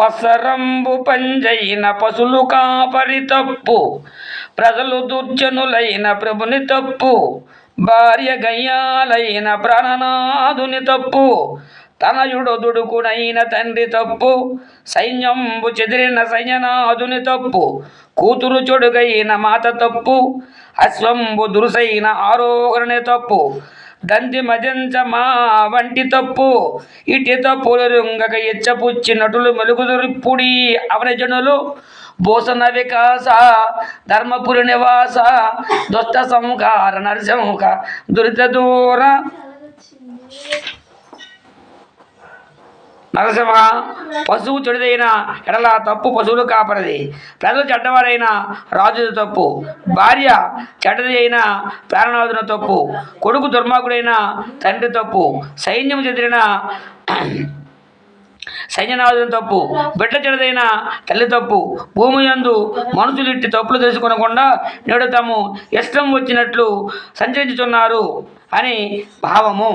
పసరంబు పంజైన పశులు కాపరి తప్పు ప్రజలు దుర్జనులైన ప్రభుని తప్పు భార్య గయ్యాలైన ప్రాణనాథుని తప్పు తనయుడు దుడుకునైన తండ్రి తప్పు సైన్యంబు చెదిరిన సైన్యనాథుని తప్పు కూతురు చెడుగైన మాత తప్పు అశ్వంబు దురుసైన ఆరోహణి తప్పు దంతి మదించ మా వంటి తప్పు. ఇటి తప్పులు రుంగక ఇచ్చపుచ్చి నటులు మెలుగుదురిప్పుడి అవని జనులు. భూషణ వికాస ధర్మపురి నివాస దుష్ట సంహార నరసింహ దురిత దూర. నరసింహ పశువు చెడుదైన ఎడల తప్పు పశువులు కాపరది. ప్రజలు చెడ్డవారైన రాజు తప్పు. భార్య చెడ్డది అయిన ప్రాణనాథున తప్పు. కొడుకు దుర్మార్గుడైన తండ్రి తప్పు. సైన్యం చెదిరిన సైన్యనాథుని తప్పు. బిడ్డ చెడదైన తల్లి తప్పు. భూమి యందు మనుషులు ఇట్టి తప్పులు తెలుసుకొనకుండా నేడు తాము ఇష్టం వచ్చినట్లు సంచరించుతున్నారు అని భావము.